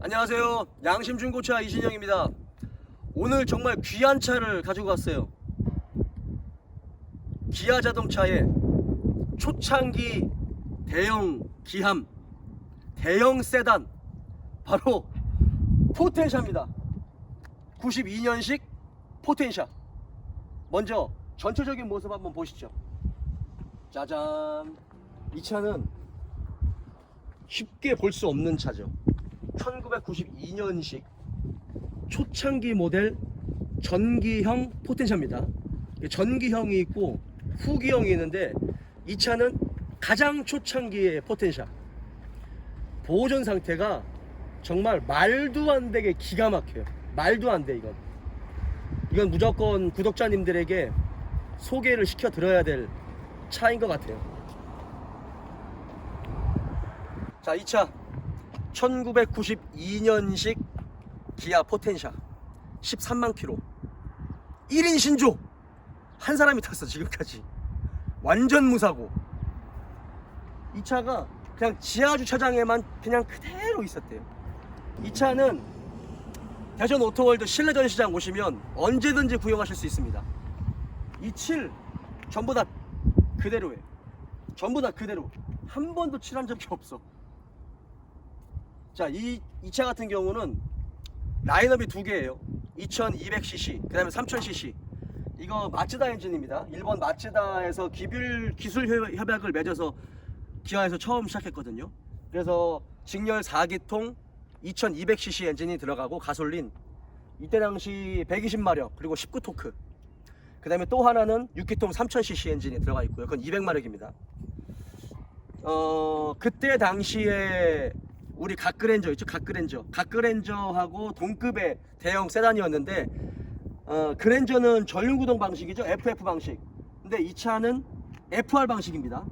안녕하세요. 양심 중고차 이신영입니다. 오늘 정말 귀한 차를 가지고 왔어요. 기아 자동차의 초창기 대형 기함, 대형 세단, 바로 포텐샤입니다. 92년식 포텐샤. 먼저 전체적인 모습 한번 보시죠. 짜잔. 이 차는 쉽게 볼 수 없는 차죠. 1992년식 초창기 모델 전기형 포텐샤입니다. 전기형이 있고 후기형이 있는데 이 차는 가장 초창기의 포텐샤. 보존 상태가 정말 말도 안 되게 기가 막혀요. 말도 안 돼 이건. 이건 무조건 구독자님들에게 소개를 시켜 드려야 될 차인 것 같아요. 자, 이 차 1992년식 기아 포텐샤 13만 킬로. 1인 신조. 한 사람이 탔어 지금까지. 완전 무사고. 이 차가 그냥 지하 주차장에만 그냥 그대로 있었대요. 이 차는 대전 오토월드 실내 전시장 오시면 언제든지 구경하실 수 있습니다. 이 칠 전부 다 그대로예요. 전부 다 그대로. 한 번도 칠한 적이 없어 자, 이, 이 차 같은 경우는 라인업이 두 개예요. 2200cc, 그 다음에 3000cc. 이거 마츠다 엔진입니다. 일본 마츠다에서 기술, 기술 협- 협약을 맺어서 기아에서 처음 시작했거든요. 그래서 직렬 4기통 2200cc 엔진이 들어가고 가솔린 이때 당시 120마력 그리고 19토크 그 다음에 또 하나는 6기통 3000cc 엔진이 들어가 있고요. 그건 200마력입니다. 어 그때 당시에 우리 각그랜저 있죠? 각그랜저. 각그랜저하고 동급의 대형 세단이었는데 어 그랜저는 전륜구동 방식이죠? FF 방식. 근데 이 차는 FR 방식입니다.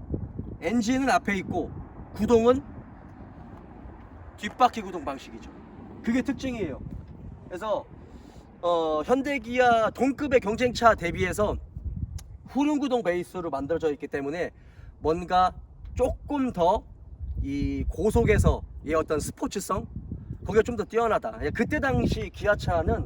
엔진은 앞에 있고 구동은 뒷바퀴 구동 방식이죠. 그게 특징이에요. 그래서 어 현대기아 동급의 경쟁차 대비해서 후륜구동 베이스로 만들어져 있기 때문에 뭔가 조금 더 이 고속에서 의 어떤 스포츠성 거기가 좀더 뛰어나다. 그때 당시 기아차는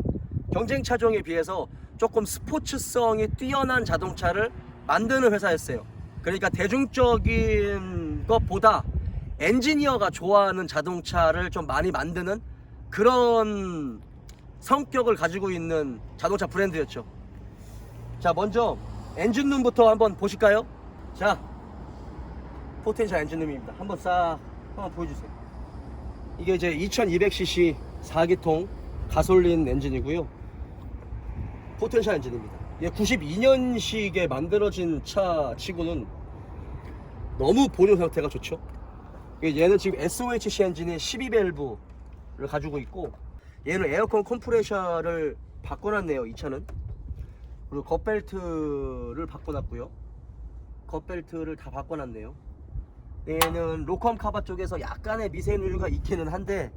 경쟁 차종에 비해서 조금 스포츠성이 뛰어난 자동차를 만드는 회사였어요. 그러니까 대중적인 것보다 엔지니어가 좋아하는 자동차를 좀 많이 만드는 그런 성격을 가지고 있는 자동차 브랜드였죠. 자, 먼저 엔진룸부터 한번 보실까요? 자, 포텐샤 엔진룸입니다. 한번 싹 한번 보여주세요. 이게 이제 2200cc 4기통 가솔린 엔진이고요. 포텐샤 엔진입니다. 이게 92년식에 만들어진 차 치고는 너무 보존 상태가 좋죠. 얘는 지금 SOHC 엔진의 12밸브를 가지고 있고 얘는 에어컨 컴프레셔를 바꿔놨네요. 이 차는 그리고 겉벨트를 바꿔놨고요. 겉벨트를 다 바꿔놨네요. 얘는 로컴 카바 쪽에서 약간의 미세누유가 있기는 한데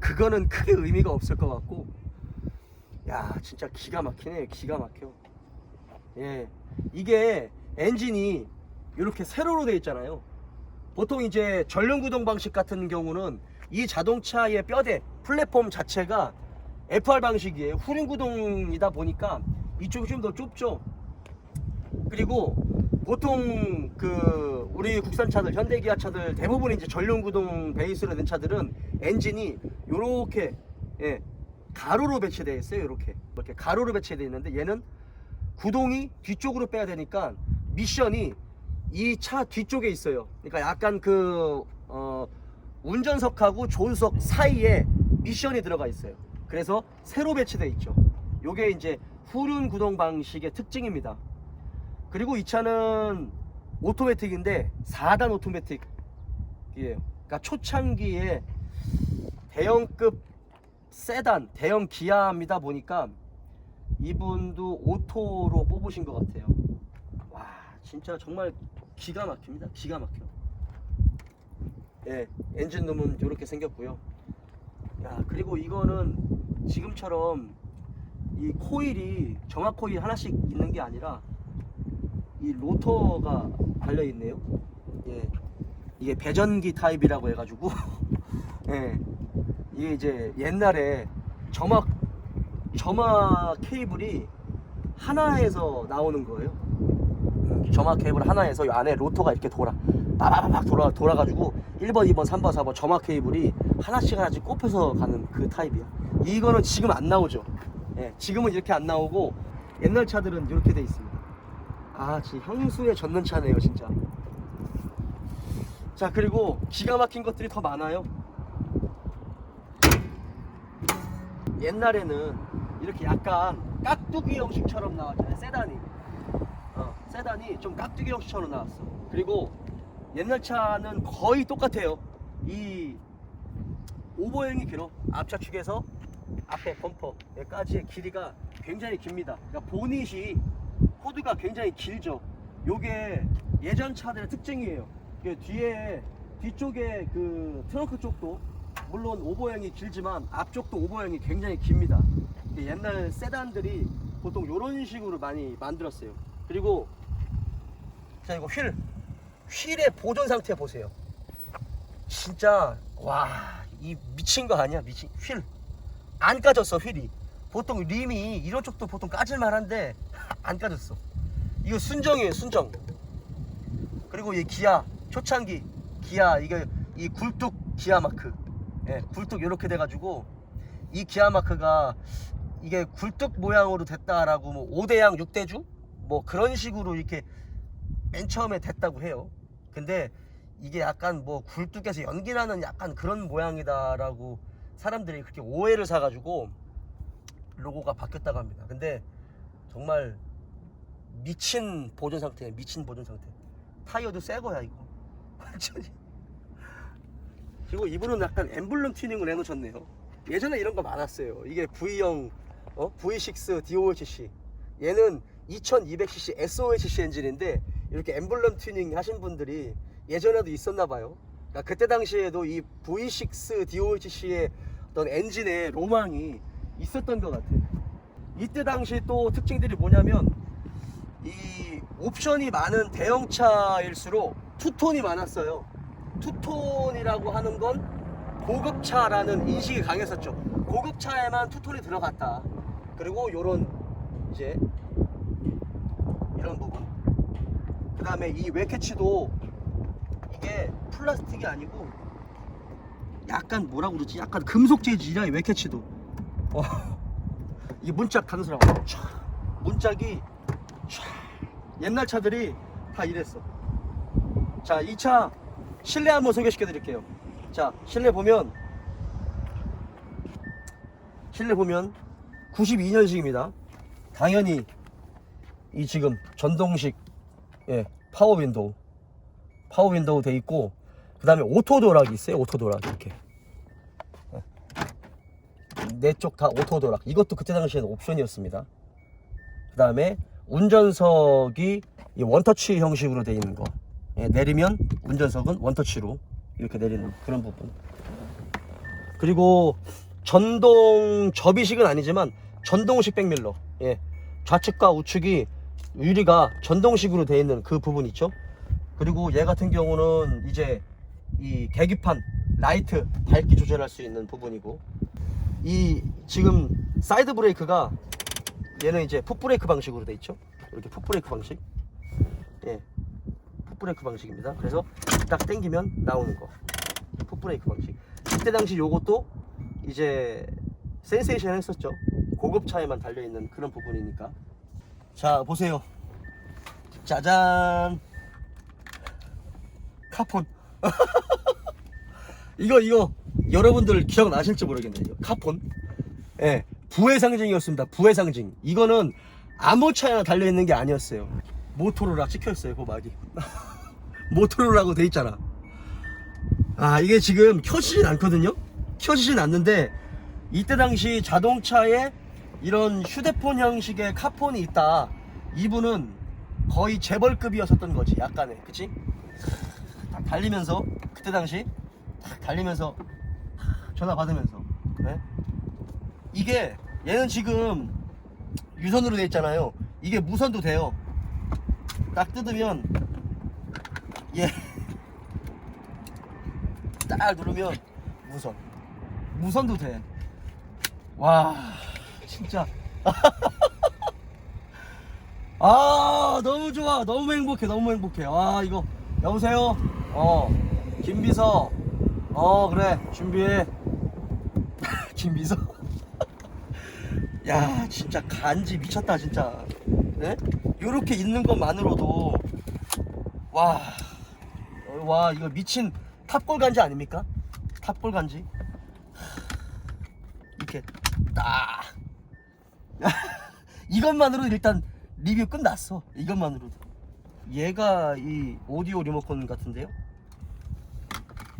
그거는 크게 의미가 없을 것 같고. 야 진짜 기가 막히네. 기가 막혀. 예. 이게 엔진이 이렇게 세로로 돼 있잖아요. 보통 이제 전륜 구동 방식 같은 경우는 이 자동차의 뼈대 플랫폼 자체가 FR 방식이에요. 후륜 구동이다 보니까 이쪽이 좀 더 좁죠. 그리고 보통 그 우리 국산 차들 현대기아 차들 대부분 이제 전륜구동 베이스로 된 차들은 엔진이 요렇게 예, 가로로 배치되어 있어요 이렇게. 이렇게 가로로 배치되어 있는데 얘는 구동이 뒤쪽으로 빼야 되니까 미션이 이 차 뒤쪽에 있어요. 그러니까 약간 그 어, 운전석하고 조수석 사이에 미션이 들어가 있어요. 그래서 세로 배치되어 있죠. 요게 이제 후륜 구동 방식의 특징입니다 그리고 이 차는 오토매틱인데 4단 오토매틱이에요. 그러니까 초창기에 대형급 세단, 대형 기아입니다 보니까 이분도 오토로 뽑으신 것 같아요. 와, 진짜 정말 기가 막힙니다. 기가 막혀. 예, 엔진 룸은 이렇게 생겼고요. 야, 그리고 이거는 지금처럼 이 코일이 정화 코일 하나씩 있는 게 아니라 이 로터가 달려 있네요. 예. 이게 배전기 타입이라고 해가지고 예. 이게 이제 옛날에 점막 점막 케이블이 하나에서 나오는 거예요. 음, 점막 케이블 하나에서 이 안에 로터가 이렇게 돌아 빠바바박 돌아 돌아가지고 1번, 2번, 3번, 4번 점막 케이블이 하나씩 하나씩 꼽혀서 가는 그 타입이야. 이거는 지금 안 나오죠. 예, 지금은 이렇게 안 나오고 옛날 차들은 이렇게 돼 있습니다. 아, 진짜 향수에 젖는 차네요, 진짜. 자, 그리고 기가 막힌 것들이 더 많아요. 옛날에는 이렇게 약간 깍두기 형식처럼 나왔잖아요, 세단이. 어, 세단이 좀 깍두기 형식처럼 나왔어. 그리고 옛날 차는 거의 똑같아요. 이 오버행이 길어. 앞차축에서 앞에 범퍼까지의 길이가 굉장히 깁니다. 그러니까 보닛이 코드가 굉장히 길죠. 요게 예전 차들의 특징이에요. 뒤에 뒤쪽에 그 트렁크 쪽도 물론 오버행이 길지만 앞쪽도 오버행이 굉장히 깁니다. 옛날 세단들이 보통 이런 식으로 많이 만들었어요. 그리고 자 이거 휠 휠의 보존 상태 보세요. 진짜 와 이 미친 거 아니야 미친 휠 안 까졌어 휠이 보통 림이 이런 쪽도 보통 까질만한데 안 까졌어. 이거 순정이에요 순정. 그리고 이 기아 초창기 기아 이게 이 굴뚝 기아 마크. 예 굴뚝 이렇게 돼가지고 이 기아 마크가 이게 굴뚝 모양으로 됐다라고 뭐 5대양 6대주? 뭐 그런 식으로 이렇게 맨 처음에 됐다고 해요. 근데 이게 약간 뭐 굴뚝에서 연기 나는 약간 그런 모양이다라고 사람들이 그렇게 오해를 사가지고 로고가 바뀌었다고 합니다. 근데 정말 미친 보존 상태예요. 미친 보존 상태. 타이어도 새 거야 이거. 완전히. 그리고 이분은 약간 엠블럼 튜닝을 해놓으셨네요. 예전에 이런 거 많았어요. 이게 V형 어? V6 DOHC. 얘는 2200cc SOHC 엔진인데 이렇게 엠블럼 튜닝 하신 분들이 예전에도 있었나 봐요. 그러니까 그때 당시에도 이 V6 DOHC의 어떤 엔진의 로망이 있었던 것 같아요. 이때 당시 또 특징들이 뭐냐면 이 옵션이 많은 대형차일수록 투톤이 많았어요. 투톤이라고 하는 건 고급차라는 인식이 강했었죠. 고급차에만 투톤이 들어갔다. 그리고 요런 이제 이런 부분. 그 다음에 이 웨캐치도 이게 플라스틱이 아니고 약간 뭐라고 그러지? 약간 금속 재질이야 이 웨캐치도. 어. 이게 문짝 단수라고. 촤. 문짝이 촤. 옛날 차들이 다 이랬어. 자, 이 차 실내 한번 소개시켜 드릴게요. 자, 실내 보면 실내 보면 92년식입니다. 당연히 이 지금 전동식 예, 파워 윈도우 파워 윈도우 돼 있고 그다음에 오토 도락이 있어요. 오토 도락 이렇게 네 쪽 다 오토 도락. 이것도 그때 당시에는 옵션이었습니다. 그 다음에 운전석이 이 원터치 형식으로 돼 있는 거. 예, 내리면 운전석은 원터치로 이렇게 내리는 그런 부분. 그리고 전동 접이식은 아니지만 전동식 백밀러. 예, 좌측과 우측이 유리가 전동식으로 되어 있는 그 부분 있죠? 그리고 얘 같은 경우는 이제 이 계기판 라이트 밝기 조절할 수 있는 부분이고 이 지금 사이드 브레이크가 얘는 이제 풋브레이크 방식으로 돼 있죠? 이렇게 풋브레이크 방식? 예. 풋브레이크 방식입니다. 그래서 딱 당기면 나오는 거. 풋브레이크 방식. 이때 당시 요것도 이제 센세이션 했었죠. 고급차에만 달려있는 그런 부분이니까. 자 보세요. 짜잔. 카폰 이거 이거 여러분들 기억나실지 모르겠네요. 카폰. 예 부의 상징이었습니다. 부의 상징. 이거는 아무 차에나 달려 있는 게 아니었어요. 모토로라 찍혀 있어요 그 막이. 모토로라고 돼 있잖아. 아 이게 지금 켜지진 않거든요? 켜지진 않는데 이때 당시 자동차에 이런 휴대폰 형식의 카폰이 있다. 이분은 거의 재벌급이었었던 거지 약간의. 그치? 딱 달리면서 그때 당시 딱 달리면서 전화 받으면서 네? 이게 얘는 지금 유선으로 돼 있잖아요 이게 무선도 돼요 딱 뜯으면 얘 딱 누르면 무선 무선도 돼. 와, 진짜. 아, 너무 좋아. 너무 행복해. 너무 행복해. 아, 이거. 여보세요? 어, 김비서. 어, 그래. 준비해. 김비서. 야, 진짜 간지 미쳤다, 진짜. 네? 요렇게 있는 것만으로도. 와. 어, 와, 이거 미친 탑골 간지 아닙니까? 탑골 간지. 이렇게 딱 이것만으로 일단 리뷰 끝났어 이것만으로도 얘가 이 오디오 리모컨 같은데요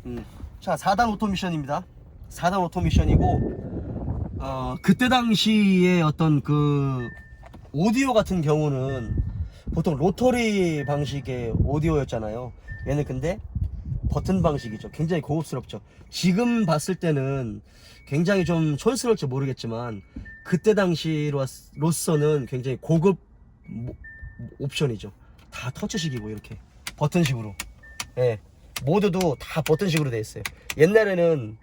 음. 자 4단 오토미션입니다 4단 오토미션이고 어 그때 당시에 어떤 그 오디오 같은 경우는 보통 로터리 방식의 오디오였잖아요 얘는 근데 버튼 방식이죠. 굉장히 고급스럽죠. 지금 봤을 때는 굉장히 좀 촌스러울지 모르겠지만 그때 당시로서는 굉장히 고급 모- 옵션이죠. 다 터치식이고 이렇게 버튼식으로. 예. 모두도 다 버튼 식으로 돼 있어요. 옛날에는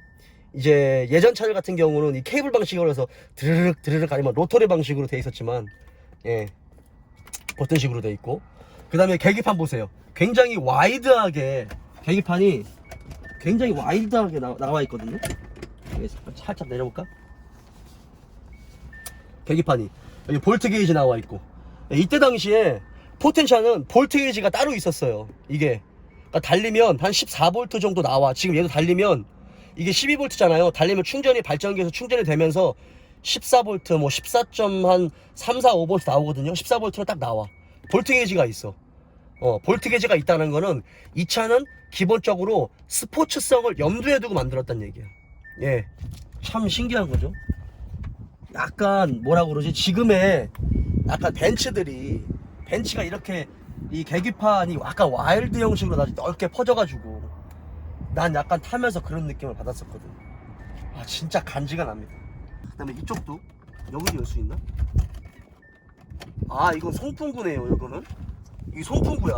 이제 예전 차들 같은 경우는 이 케이블 방식으로 해서 드르륵 드르륵 아니면 로터리 방식으로 돼 있었지만 예. 버튼 식으로 돼 있고 그 다음에 계기판 보세요. 굉장히 와이드하게 계기판이 굉장히 와이드하게 나, 나와 있거든요. 살짝 내려볼까? 계기판이 여기 볼트 게이지 나와 있고 이때 당시에 포텐샤는 볼트 게이지가 따로 있었어요. 이게 그러니까 달리면 한 14볼트 정도 나와. 지금 얘도 달리면 이게 12볼트잖아요. 달리면 충전이 발전기에서 충전이 되면서 14볼트 뭐 14점 한3 4, 5볼트 나오거든요. 14볼트로 딱 나와. 볼트 게이지가 있어. 어, 볼트 게이지가 있다는 거는 이 차는 기본적으로 스포츠성을 염두에 두고 만들었다는 얘기야. 예. 참 신기한 거죠. 약간 뭐라 그러지? 지금의 약간 벤츠들이 벤츠가 이렇게 이 계기판이 약간 와일드 형식으로 아주 넓게 퍼져가지고 난 약간 타면서 그런 느낌을 받았었거든. 아 진짜 간지가 납니다. 그다음에 이쪽도 여기도 열 수 있나? 아 이건 송풍구네요. 이거는 이 송풍구야.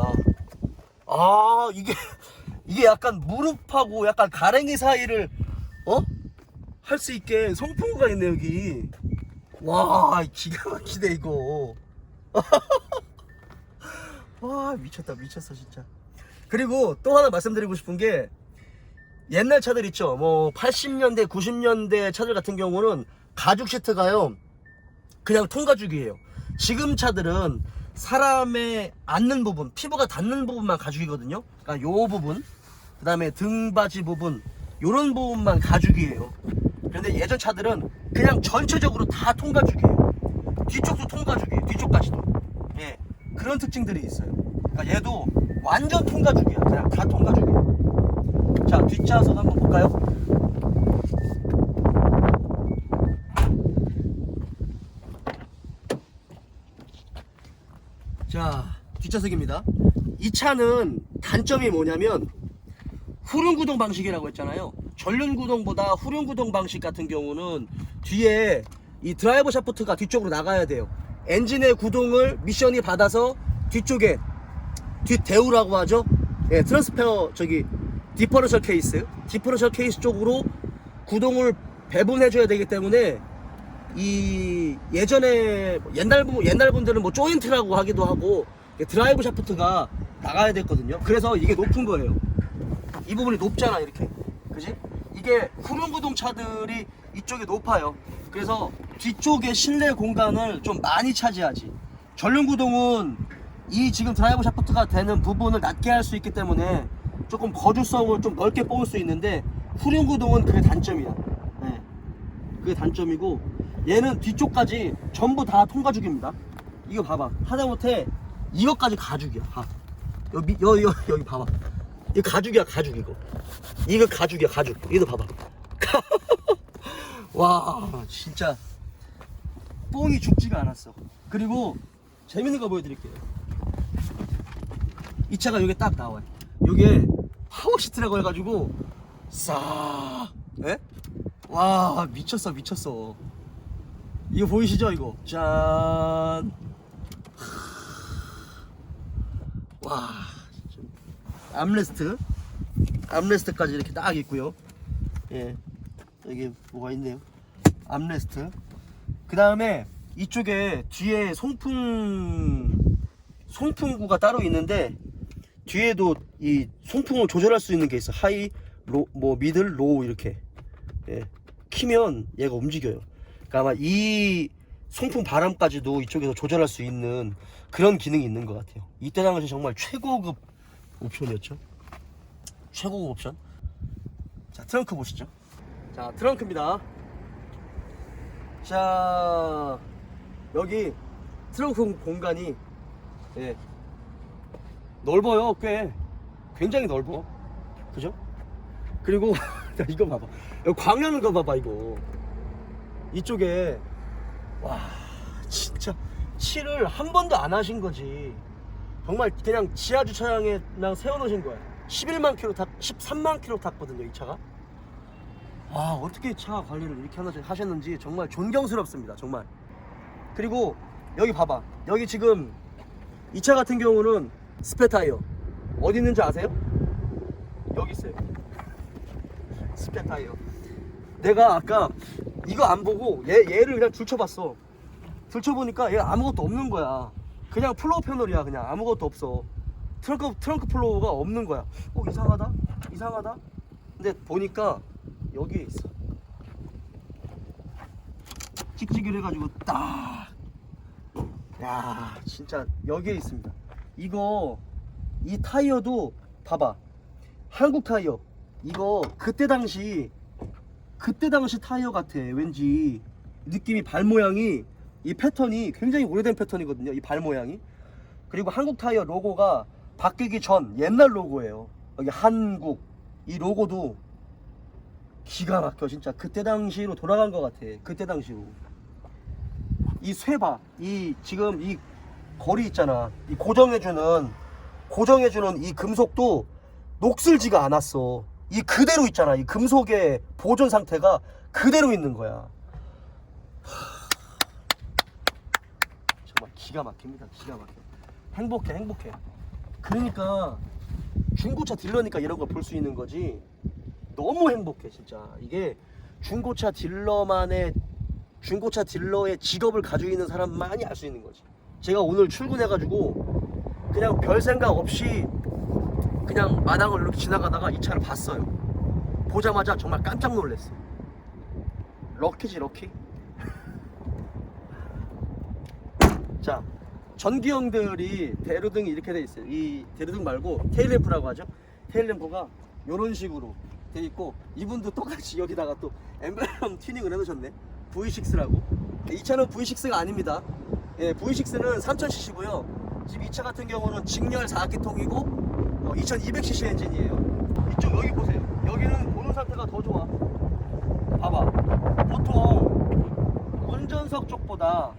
아 이게 이게 약간 무릎하고 약간 가랭이 사이를 어? 할 수 있게 송풍구가 있네 여기. 와 기가 막히네 이거. 와 미쳤다 미쳤어 진짜. 그리고 또 하나 말씀드리고 싶은 게 옛날 차들 있죠. 뭐 80년대 90년대 차들 같은 경우는 가죽 시트가요. 그냥 통가죽이에요. 지금 차들은 사람의 앉는 부분, 피부가 닿는 부분만 가죽이거든요. 그러니까 요 부분, 그 다음에 등받이 부분, 요런 부분만 가죽이에요. 그런데 예전 차들은 그냥 전체적으로 다 통가죽이에요. 뒤쪽도 통가죽이에요. 뒤쪽까지도. 예. 그런 특징들이 있어요. 그러니까 얘도 완전 통가죽이야. 그냥 다 통가죽이에요. 자, 뒷좌석 한번 볼까요? 자, 뒷좌석입니다. 이 차는 단점이 뭐냐면 후륜구동 방식이라고 했잖아요. 전륜구동보다 후륜구동 방식 같은 경우는 뒤에 이 드라이버 샤프트가 뒤쪽으로 나가야 돼요. 엔진의 구동을 미션이 받아서 뒤쪽에 뒷대우라고 하죠. 예, 트랜스페어 저기 디퍼러셜 케이스, 디퍼러셜 케이스 쪽으로 구동을 배분해 줘야 되기 때문에 이 예전에 뭐 옛날 분 옛날 분들은 뭐 조인트라고 하기도 하고 드라이브 샤프트가 나가야 됐거든요. 그래서 이게 높은 거예요. 이 부분이 높잖아 이렇게, 그지? 이게 후륜 구동 차들이 이쪽이 높아요. 그래서 뒤쪽에 실내 공간을 좀 많이 차지하지. 전륜구동은 이 지금 드라이브 샤프트가 되는 부분을 낮게 할 수 있기 때문에 조금 거주성을 좀 넓게 뽑을 수 있는데 후륜구동은 그게 단점이야. 네. 그게 단점이고 얘는 뒤쪽까지 전부 다 통가죽입니다. 이거 봐봐. 하다못해 이것까지 가죽이야. 봐. 여기 여기 여기, 여기 봐봐. 이거 가죽이야 가죽 이거. 이거 가죽이야 가죽. 이거 봐봐. 와 진짜 뽕이 죽지가 않았어. 그리고 재밌는 거 보여드릴게요. 이 차가 여기 딱 나와요. 요게 파워 시트라고 해가지고 싸. 예? 와 미쳤어 미쳤어. 이거 보이시죠 이거? 짠. 와. 암레스트. 암레스트까지 이렇게 딱 있고요. 예. 여기 뭐가 있네요. 암레스트. 그 다음에 이쪽에 뒤에 송풍 송풍구가 따로 있는데 뒤에도 이 송풍을 조절할 수 있는 게 있어. 하이, 로, 뭐 미들, 로우 이렇게. 예. 키면 얘가 움직여요. 그러니까 아마 이 송풍 바람까지도 이쪽에서 조절할 수 있는 그런 기능이 있는 것 같아요. 이때 당시 정말 최고급 옵션이었죠. 최고급 옵션. 자, 트렁크 보시죠. 자, 트렁크입니다. 자, 여기 트렁크 공간이 예, 넓어요, 꽤. 굉장히 넓어. 그죠? 그리고 자, 이거 봐봐. 광나는 거 봐봐, 이거. 이쪽에 와, 진짜 칠을 한 번도 안 하신 거지. 정말 그냥 지하 주차장에 그냥 세워놓으신 거야. 11만 킬로 탔, 13만 킬로 탔거든요, 이 차가. 와, 어떻게 차 관리를 이렇게 하나- 하셨는지 정말 존경스럽습니다, 정말. 그리고 여기 봐봐. 여기 지금 이 차 같은 경우는 스페 타이어. 어디 있는지 아세요? 여기 있어요. 스페 타이어. 내가 아까 이거 안 보고 얘, 얘를 그냥 들춰봤어. 들춰보니까 얘 아무것도 없는 거야. 그냥 플로우 패널이야. 그냥 아무것도 없어. 트렁크, 트렁크 플로우가 없는 거야. 어, 이상하다? 이상하다? 근데 보니까 여기에 있어. 찍찍이를 해가지고 딱. 야, 진짜 여기에 있습니다. 이거, 이 타이어도 봐봐. 한국 타이어. 이거 그때 당시 그때 당시 타이어 같아 왠지 느낌이 발 모양이 이 패턴이 굉장히 오래된 패턴이거든요 이 발 모양이 그리고 한국 타이어 로고가 바뀌기 전 옛날 로고예요 여기 한국 이 로고도 기가 막혀 진짜 그때 당시로 돌아간 것 같아 그때 당시로 이 쇠바 이 지금 이 거리 있잖아 이 고정해주는 고정해주는 이 금속도 녹슬지가 않았어. 이 그대로 있잖아. 이 금속의 보존 상태가 그대로 있는 거야. 하, 정말 기가 막힙니다. 기가 막혀. 행복해, 행복해. 그러니까 중고차 딜러니까 이런 걸 볼 수 있는 거지. 너무 행복해, 진짜. 이게 중고차 딜러만의 중고차 딜러의 직업을 가지고 있는 사람만이 알 수 있는 거지. 제가 오늘 출근해가지고 그냥 별 생각 없이 그냥 마당을 이렇게 지나가다가 이 차를 봤어요. 보자마자 정말 깜짝 놀랐어. 럭키지 럭키. 자, 전기형들이 대로등이 이렇게 돼 있어요. 이 대로등 말고 테일램프라고 하죠. 테일램프가 이런 식으로 돼 있고 이분도 똑같이 여기다가 또 엠블럼 튜닝을 해놓으셨네. V6라고. 이 차는 V6가 아닙니다. 예, V6는 3000cc고요. 지금 이 차 같은 경우는 직렬 4기통이고 어, 2200cc 엔진이에요. 이쪽 여기 보세요. 여기는 보는 상태가 더 좋아. 봐봐. 보통 운전석 쪽보다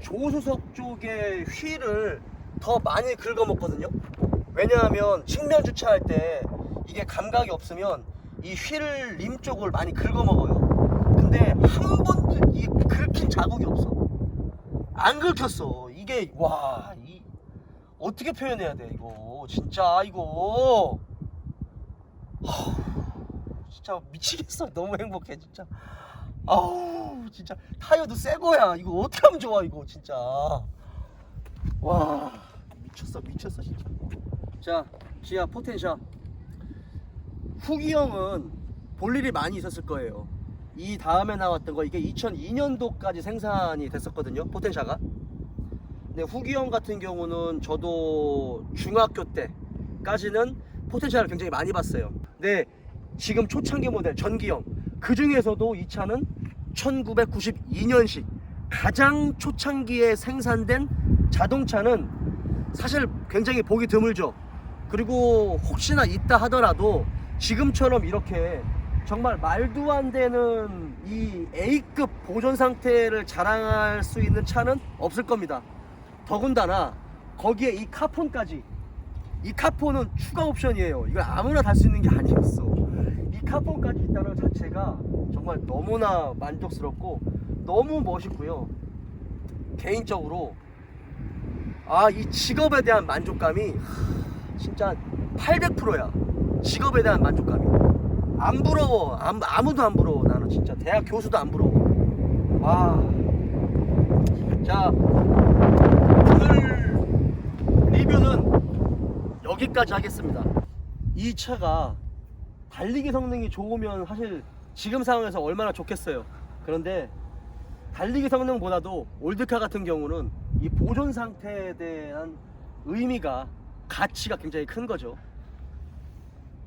조수석 쪽의 휠을 더 많이 긁어먹거든요. 왜냐하면 측면 주차할 때 이게 감각이 없으면 이 휠 림 쪽을 많이 긁어먹어요. 근데 한 번도 이 긁힌 자국이 없어. 안 긁혔어. 이게 와, 이 어떻게 표현해야 돼 이거? 진짜 이거. 하, 진짜 미치겠어. 너무 행복해 진짜. 아우 진짜. 타이어도 새 거야. 이거 어떻게 하면 좋아 이거 진짜. 와 미쳤어 미쳤어 진짜. 자 지하 포텐샤 후기 형은 볼 일이 많이 있었을 거예요 이 다음에 나왔던 거 이게 2002년도까지 생산이 됐었거든요 포텐샤가 근데 후기 형 같은 경우는 저도 중학교 때까지는 포텐셜을 굉장히 많이 봤어요. 근데 지금 초창기 모델 전기형 그 중에서도 이 차는 1992년식 가장 초창기에 생산된 자동차는 사실 굉장히 보기 드물죠. 그리고 혹시나 있다 하더라도 지금처럼 이렇게 정말 말도 안 되는 이 A급 보존 상태를 자랑할 수 있는 차는 없을 겁니다. 더군다나 거기에 이 카폰까지 이 카폰은 추가 옵션이에요. 이걸 아무나 달 수 있는 게 아니었어. 이 카폰까지 있다는 자체가 정말 너무나 만족스럽고 너무 멋있고요. 개인적으로 아 이 직업에 대한 만족감이 하, 진짜 800%야 직업에 대한 만족감이 안 부러워 아무, 아무도 안 부러워 나는 진짜 대학 교수도 안 부러워. 와. 자 오늘 리뷰는 여기까지 하겠습니다. 이 차가 달리기 성능이 좋으면 사실 지금 상황에서 얼마나 좋겠어요. 그런데 달리기 성능보다도 올드카 같은 경우는 이 보존 상태에 대한 의미가 가치가 굉장히 큰 거죠.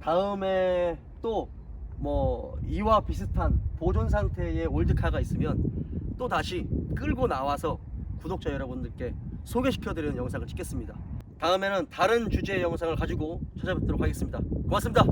다음에 또 뭐 이와 비슷한 보존 상태의 올드카가 있으면 또 다시 끌고 나와서 구독자 여러분들께 소개시켜드리는 영상을 찍겠습니다. 다음에는 다른 주제의 영상을 가지고 찾아뵙도록 하겠습니다. 고맙습니다.